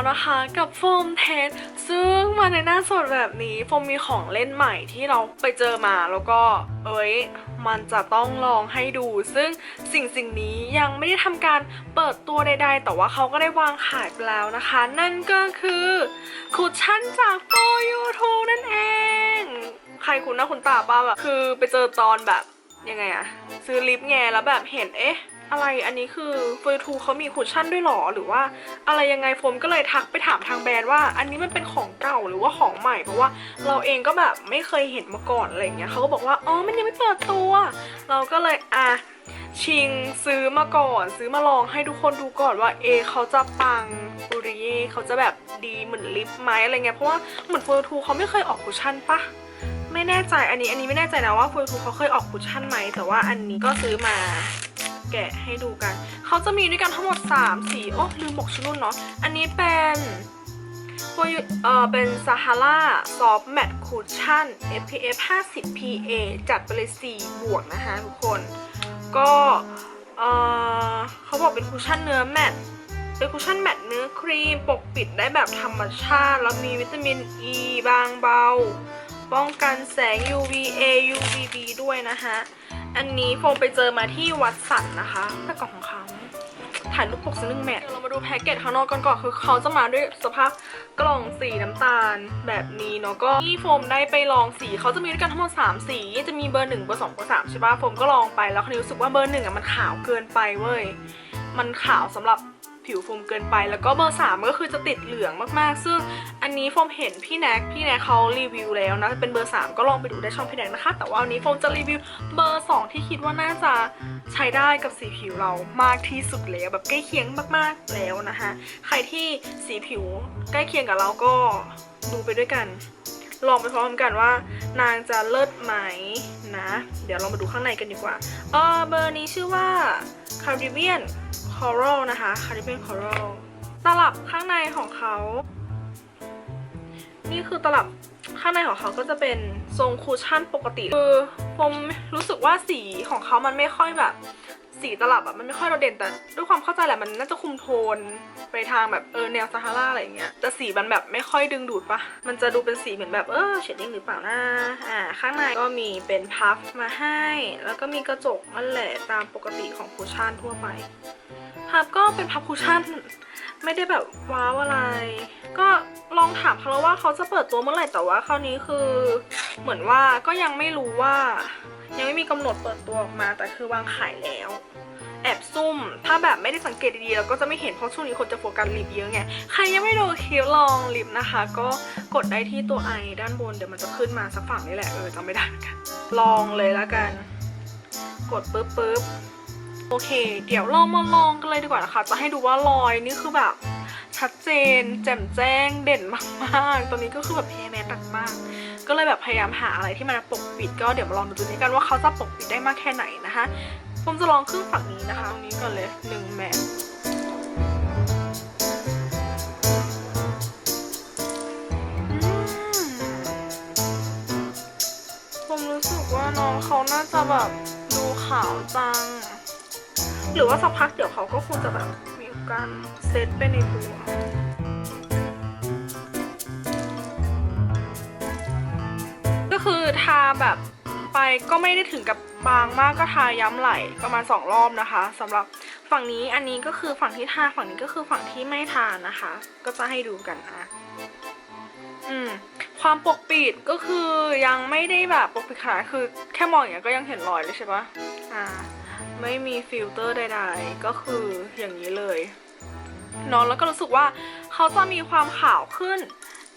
แล้วนะคะกับโฟมเทสซึ่งมาในหน้าสดแบบนี้โฟมมีของเล่นใหม่ที่เราไปเจอมาแล้วก็เอ้ยมันจะต้องลองให้ดู ซึ่งสิ่งสิ่งนี้ยังไม่ได้ทำการเปิดตัวใด ๆ แต่ว่าเขาก็ได้วางขายไปแล้วนะคะ นั่นก็คือคุชชั่นจากโฟยูทูนั่นเอง ใครคุณหน้าคุณตาป้าแบบคือไปเจอตอนแบบยังไงอะซื้อลิปไงแล้วแบบเห็นเอ๊ะ อะไรอันนี้คือเฟอร์ทูเขามีคุชชั่นด้วยหรอหรือว่า อะไรยังไงโฟมก็เลยทักไปถามทางแบรนด์ว่า อันนี้มันเป็นของเก่าหรือว่าของใหม่เพราะว่าเราเองก็แบบไม่เคยเห็นมาก่อนอะไรอย่างเงี้ยเขาก็บอกว่าอ๋อมันยังไม่เปิดตัว เราก็เลยอะชิงซื้อมาก่อนซื้อมาลองให้ทุกคนดูก่อนว่าเอเขาจะปังปุริเยเขาจะแบบดีเหมือนลิปไหมอะไรเงี้ยเพราะว่าเหมือนเฟอร์ทูเขาไม่เคยออกคุชชั่นปะไม่แน่ใจอันนี้อันนี้ไม่แน่ใจนะว่าฟูทูเขาเคยออกคุชชั่นไหมแต่ว่าอันนี้ก็ซื้อมา แกะให้ดูกัน เขาจะมีด้วยกันทั้งหมด 3 สีโอ้ลืมบอกชื่อรุ่นเนาะ อันนี้เป็นฟูเออเป็น Sahara Soft Matte Cushion SPF 50 PA จัดไปเลย4บวกนะคะทุกคน ก็เออเขาบอกเป็นคุชชั่นเนื้อแมตต์เป็นคุชชั่นแมตต์เนื้อครีมปกปิดได้แบบธรรมชาติ แล้วมีวิตามินอ e ีบางเบา ป้องกันแสง UVA UVB ด้วยนะคะ อันนี้โฟมไปเจอมาที่วัดสันนะคะแต่กล่องของเขาถ่ายรูปปกสนึงแมทเรามาดูแพ็กเกจข้างนอกกันก่อนคือเขาจะมาด้วยสภาพกล่องสีน้ำตาลแบบนี้เนาะก็ที่โฟมได้ไปลองสีเขาจะมีด้วยกันทั้งหมด3สีจะมีเบอร์1เบอร์2เบอร์3ใช่ปะโฟมก็ลองไปแล้วคราวนี้รู้สึกว่าเบอร์หนึ่งอะมันขาวเกินไปเว้ยมันขาวสำหรับ ผิวโฟมเกินไป แล้วก็เบอร์3ก็คือจะติดเหลืองมากๆ ซึ่งอันนี้โฟมเห็นพี่แน็กพี่แน็กเขารีวิวแล้วนะเป็นเบอร์3ก็ลองไปดูได้ช่องพี่แน็กนะคะ แต่ว่าวันนี้โฟมจะรีวิวเบอร์2ที่คิดว่าน่าจะใช้ได้กับสีผิวเรามากที่สุดแล้วแบบใกล้เคียงมากๆแล้วนะคะใครที่สีผิวใกล้เคียงกับเราก็ดูไปด้วยกัน ลองไปพร้อมกันว่า นางจะเลิศไหมนะ เดี๋ยวเรามาดูข้างในกันดีกว่าเออเบอร์นี้ชื่อว่า Caribbean Coral นะคะ Caribbean Coral ตลับข้างในของเขา นี่คือตลับข้างในของเขาก็จะเป็นทรงคูชั่นปกติ คือผมรู้สึกว่าสีของเขามันไม่ค่อยแบบ สีตลับอะมันไม่ค่อยโดดเด่นแต่ด้วยความเข้าใจแหละมันน่าจะคุมโทนไปทางแบบเออแนวซาฮาราอะไรอย่างเงี้ยแต่สีมันแบบไม่ค่อยดึงดูดปะมันจะดูเป็นสีเหมือนแบบเออเชดดิ้งหรือเปล่านะอ่าข้างในก็มีเป็นพัฟมาให้ แล้วก็มีกระจกนั่นแหละตามปกติของคูชั่นทั่วไปพับก็เป็นพับคูชั่นไม่ได้แบบว้าวอะไร ก็ลองถามเขาแล้วว่าเขาจะเปิดตัวเมื่อไหร่แต่ว่าคราวนี้คือ เหมือนว่าก็ยังไม่รู้ว่า ยังไม่มีกำหนดเปิดตัวออกมาแต่คือวางขายแล้ว แอบซุ่ม ถ้าแบบไม่ได้สังเกตดีๆเราก็จะไม่เห็นเพราะช่วงนี้คนจะโฟกัสลิปเยอะไง ใครยังไม่ดูคลิปลองลิปนะคะ ก็กดได้ที่ตัวไอด้านบนเดี๋ยวมันจะขึ้นมาสักฝั่งนี่แหละเออจำไม่ได้เหมือนกัน ลองเลยแล้วกัน กดปุ๊บปุ๊บโอเค เดี๋ยวเรามาลองกันเลยดีกว่านะคะ จะให้ดูว่ารอยนี่คือแบบชัดเจน แจ่มแจ้งเด่นมากๆตัวนี้ก็คือแบบแฮแมสตัดมาก ก็เลยแบบพยายามหาอะไรที่มันปกปิด ก็เดี๋ยวมาลองดูตัวนี้กันว่าเขาจะปกปิดได้มากแค่ไหนนะคะผมจะลองครึ่งฝั่งนี้นะคะตรงนี้ก่อนเลยหนึ่งแมทผมรู้สึกว่าน้องเขาน่าจะแบบดูขาวจัง หรือว่าสักพักเดี๋ยวเขาก็คงจะแบบมีการเซตไปในตัวาแบบไปก็ไม่ได้ถึงกับบางมากก็ทาย้ำไหลประมาณ 2 รอบนะคะสำหรับฝั่งนี้อันนี้ก็คือฝั่งที่ทาฝั่งนี้ก็คือฝั่งที่ไม่ทานะคะ ก็จะให้ดูกันอะอืมความปกปิดก็คือยังไม่ได้แบบปกปิดขนาดคือแค่มองอย่างเงี้ยก็ยังเห็นรอยเลยใช่ปะอ่าไม่มีฟิลเตอร์ใดๆก็คืออย่างนี้เลยเนาะแล้วก็รู้สึกว่าเขาจะมีความขาวขึ้น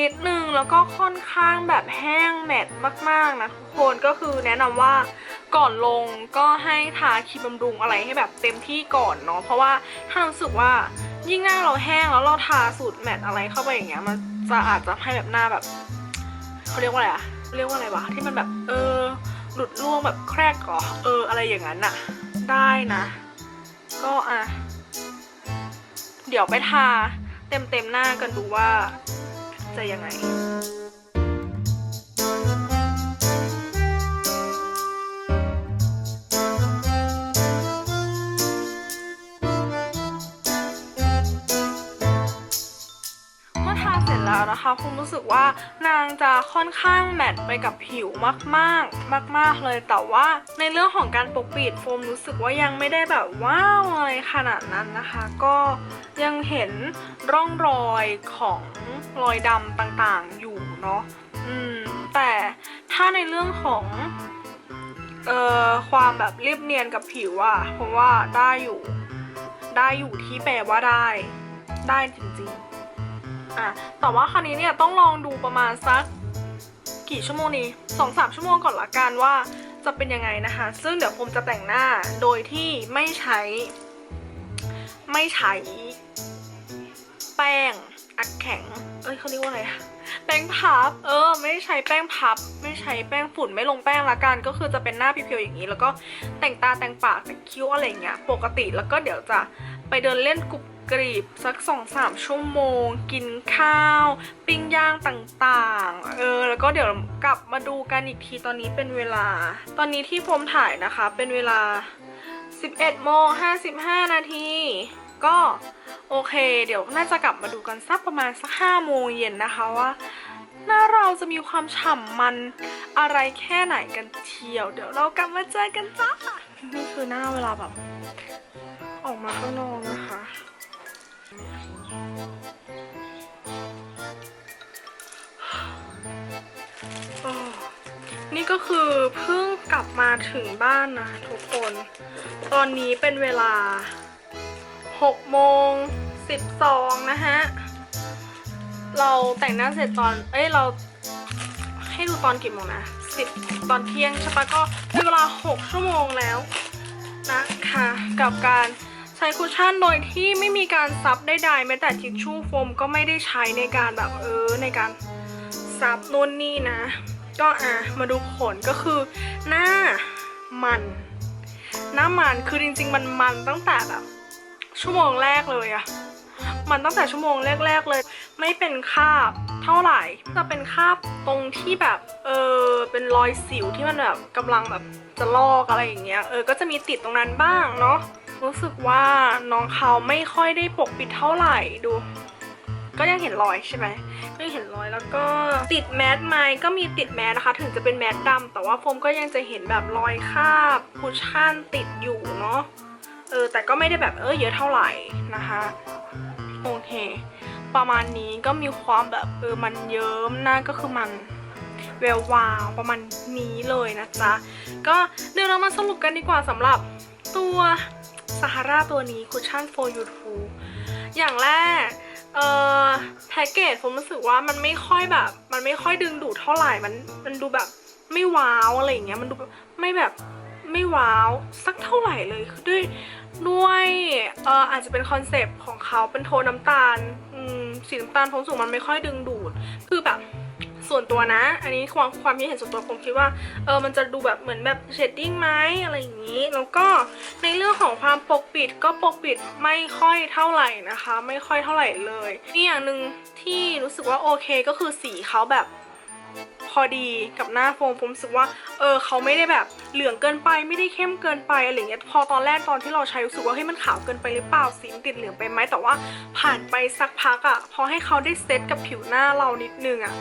นิดนึงแล้วก็ค่อนข้างแบบแห้งแมตต์มากๆนะทุกคนก็คือแนะนำว่าก่อนลงก็ให้ทาครีมบำรุงอะไรให้แบบเต็มที่ก่อนเนาะเพราะว่าถ้ารู้สึกว่ายิ่งหน้าเราแห้งแล้วเราทาสูตรแมตต์อะไรเข้าไปอย่างเงี้ยมันจะอาจจะให้แบบหน้าแบบเขาเรียกว่าอะไรอะเรียกว่าอะไรวะที่มันแบบเออหลุดร่วงแบบแครกเหรอเอออะไรอย่างนั้นน่ะได้นะ ก็อะเดี๋ยวไปทาเต็มเต็มหน้ากันดูว่า จะยังไงนะคะผมรู้สึกว่านางจะค่อนข้างแมทไปกับผิวมากๆ มาก ๆเลยแต่ว่าในเรื่องของการปกปิดโฟมรู้สึกว่ายังไม่ได้แบบว้าวอะไรขนาดนั้นนะคะ ก็ ยังเห็นร่องรอยของรอยดำต่างๆอยู่เนาะอืมแต่ถ้าในเรื่องของเอ่อความแบบเรียบเนียนกับผิวอะผมว่าได้อยู่ ได้อยู่ที่แปลว่าได้ ได้จริงๆอะแต่ว่าคราวนี้เนี่ยต้องลองดูประมาณสักกี่ชั่วโมงนี้สองสามชั่วโมงก่อนละกันว่าจะเป็นยังไงนะคะ ซึ่งเดี๋ยวผมจะแต่งหน้าโดยที่ไม่ใช้ ไม่ใช้ แป้ง อัดแข็ง เอ้ยเขาเรียกว่าอะไรอะแป้งพับ เออ ไม่ใช้แป้งพับ ไม่ใช้แป้งฝุ่นไม่ลงแป้งละกัน ก็คือจะเป็นหน้าเพียวๆอย่างนี้ แล้วก็แต่งตาแต่งปากแต่งคิ้วอะไรเงี้ย ปกติแล้วก็เดี๋ยวจะไปเดินเล่นกรุบกรีบสักสองสามชั่วโมง กินข้าว ปิ้งย่างต่างๆ เออ แล้วก็เดี๋ยวกลับมาดูกันอีกทีตอนนี้เป็นเวลา ตอนนี้ที่ผมถ่ายนะคะ เป็นเวลา 11โมง55 นาที ก็โอเค เดี๋ยวน่าจะกลับมาดูกันสักประมาณสัก5โมงเย็นนะคะว่าหน้าเราจะมีความฉ่ำมันอะไรแค่ไหนกันเที่ยว เดี๋ยวเรากลับมาเจอกันจ้านี่คือหน้าเวลาแบบ ออกมาข้างนอกนะคะนี่ก็คือเพิ่งกลับมาถึงบ้านนะทุกคน ตอนนี้เป็นเวลา 6โมง12นะฮะ เราแต่งหน้าเสร็จตอน เอ้ย เราให้ดูตอนกี่โมงนะสิบตอนเที่ยงใช่ปะก็เป็นเวลา 6 ชั่วโมงแล้วนะคะ กับการใช้คุชชั่นโดยที่ไม่มีการซับใดๆแม้แต่ทิชชู่โฟมก็ไม่ได้ใช้ในการแบบเออในการซับนู่นนี่นะ ก็อะมาดูผลก็คือหน้ามัน หน้ามันคือจริงๆมันมันตั้งแต่แบบ ชั่วโมงแรกเลยอะมันตั้งแต่ชั่วโมงแรก ๆเลย ไม่เป็นคราบเท่าไหร่จะเป็นคราบตรงที่แบบเออเป็นรอยสิวที่มันแบบกำลังแบบจะลอกอะไรอย่างเงี้ยเออก็จะมีติดตรงนั้นบ้างเนาะรู้สึกว่าน้องเขาไม่ค่อยได้ปกปิดเท่าไหร่ดู ก็ยังเห็นรอยใช่ไหมก็ยังเห็นรอยแล้วก็ติดแมสไหมก็มีติดแมสนะคะ ถึงจะเป็นแมสดำแต่ว่าโฟมก็ยังจะเห็นแบบรอยคราบคุชชั่นติดอยู่เนาะ เออแต่ก็ไม่ได้แบบเออเยอะเท่าไหร่นะคะโอเค ประมาณนี้ก็มีความแบบเออมันเยิ้มหน้าก็คือมันแวววาวประมาณนี้เลยนะจ๊ะ ก็เดี๋ยวเรามาสรุปกันดีกว่าสำหรับตัวซาฮาราตัวนี้ Cushion for You t o อย่างแรกเอ่อแพ็กเกจผมรู้สึกว่ามันไม่ค่อยแบบ มันไม่ค่อยดึงดูดเท่าไหร่มันมันดูแบบไม่ว้าวอะไรอย่างเงี้ยมันดูไม่แบบ ไม่ว้าวสักเท่าไหร่เลยด้วยด้วยเอ่ออาจจะเป็นคอนเซปต์ของเขาเป็นโทนน้ำตาลสีน้ำตาลผมสูงมันไม่ค่อยดึงดูด คือแบบส่วนตัวนะ อันนี้ความความคิดเห็นส่วนตัวผมคิดว่า เออ มันจะดูแบบเหมือนแบบเชดดิ้งไหมอะไรอย่างนี้ แล้วก็ในเรื่องของความปกปิดก็ปกปิดไม่ค่อยเท่าไหร่นะคะ ไม่ค่อยเท่าไหร่เลยนี่อย่างหนึ่งที่รู้สึกว่าโอเคก็คือสีเขาแบบ พอดีกับหน้าโฟมผมรู้สึกว่า เออเขาไม่ได้แบบเหลืองเกินไปไม่ได้เข้มเกินไปอะไรเงี้ยพอตอนแรกตอนที่เราใช้รู้สึกว่าเฮ้ยมันขาวเกินไปหรือเปล่าสีมันติดเหลืองไปไหมแต่ว่าผ่านไปสักพักอะ่ะพอให้เขาได้เซตกับผิวหน้าเรานิดนึงอะ่ะ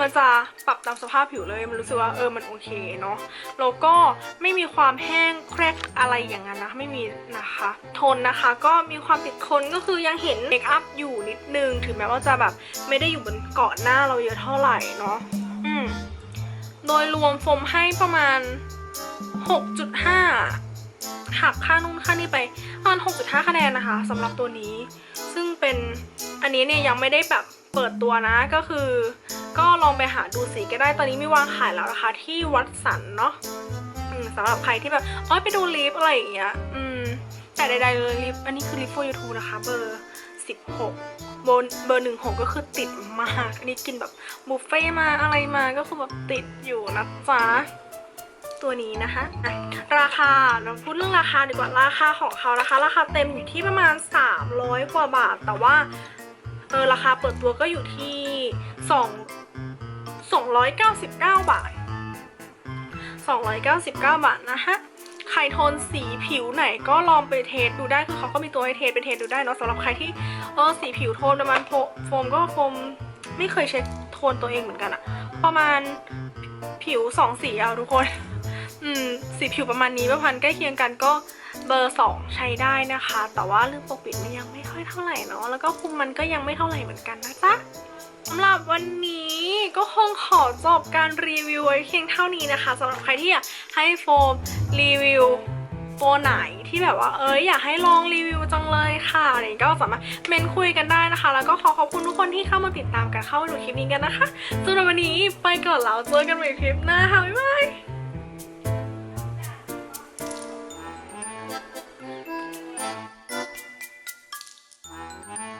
มันจะปรับตามสภาพผิวเลย มันรู้สึกว่าเออ มันโอเคเนาะ แล้วก็ไม่มีความแห้งแครกอะไรอย่างนั้นนะ ไม่มีนะคะ ทนนะคะ ก็มีความติดทนก็คือยังเห็นเมคอัพอยู่นิดนึง ถึงแม้ว่าจะแบบไม่ได้อยู่บนเกาะหน้าเราเยอะเท่าไหร่เนาะ อืมโดยรวมโฟมให้ประมาณ 6.5 หักค่านู่นค่านี่ไปประมาณ6.5 คะแนนนะคะสำหรับตัวนี้ ซึ่งเป็นอันนี้เนี่ยยังไม่ได้แบบเปิดตัวนะก็คือ ก็ลองไปหาดูสีก็ได้ตอนนี้มีวางขายแล้วนะคะที่วัดสันเนาะสำหรับใครที่แบบอ๋อไปดูลิฟอะไรอย่างเงี้ย อืม แต่ใดๆเลยลิฟอันนี้คือลิฟโฟยูทูนะคะเบอร์ 16 เบอร์เบอร์หนึ่งหกก็คือติดมากอันนี้กินแบบบุฟเฟ่มาอะไรมาก็คือแบบติดอยู่นะจ๊ะตัวนี้นะคะะราคาเราพูดเรื่องราคาดีกว่าราคาของเขานะคะ ราคาเต็มอยู่ที่ประมาณ 300 กว่าบาท แต่ว่าเออราคาเปิดตัวก็อยู่ที่2 299 บาท 299 บาทนะฮะใครโทนสีผิวไหนก็ลองไปเทสดูได้คือเขาก็มีตัวให้เทสไปเทสดูได้เนาะสำหรับใครที่ เออสีผิวโทนประมาณโฟโฟมก็โฟมไม่เคยเช็คโทนตัวเองเหมือนกันอะประมาณผิวสองสีเอาทุกคน อืมสีผิวประมาณนี้ประพันธ์ใกล้เคียงกันก็เบอร์สองใช้ได้นะคะ แต่ว่าเรื่องปกปิดมันยังไม่ค่อยเท่าไหร่เนาะแล้วก็คุมมันก็ยังไม่เท่าไหร่เหมือนกันนะจ๊ะสำหรับวันนี้ก็คงขอจบการรีวิวไว้เพียงเท่านี้นะคะสำหรับใครที่อยากให้โฟมรีวิว โฟนไหนที่แบบว่าเอ้ยอยากให้ลองรีวิวจังเลยค่ะอะไรอย่างนี้ก็สามารถเมนคุยกันได้นะคะ แล้วก็ขอขอบคุณทุกคนที่เข้ามาติดตามกันเข้ามาดูคลิปนี้กันนะคะสำหรับวันนี้ไปก่อนแล้วเจอกันใหม่คลิปหน้าค่ะบ๊ายบาย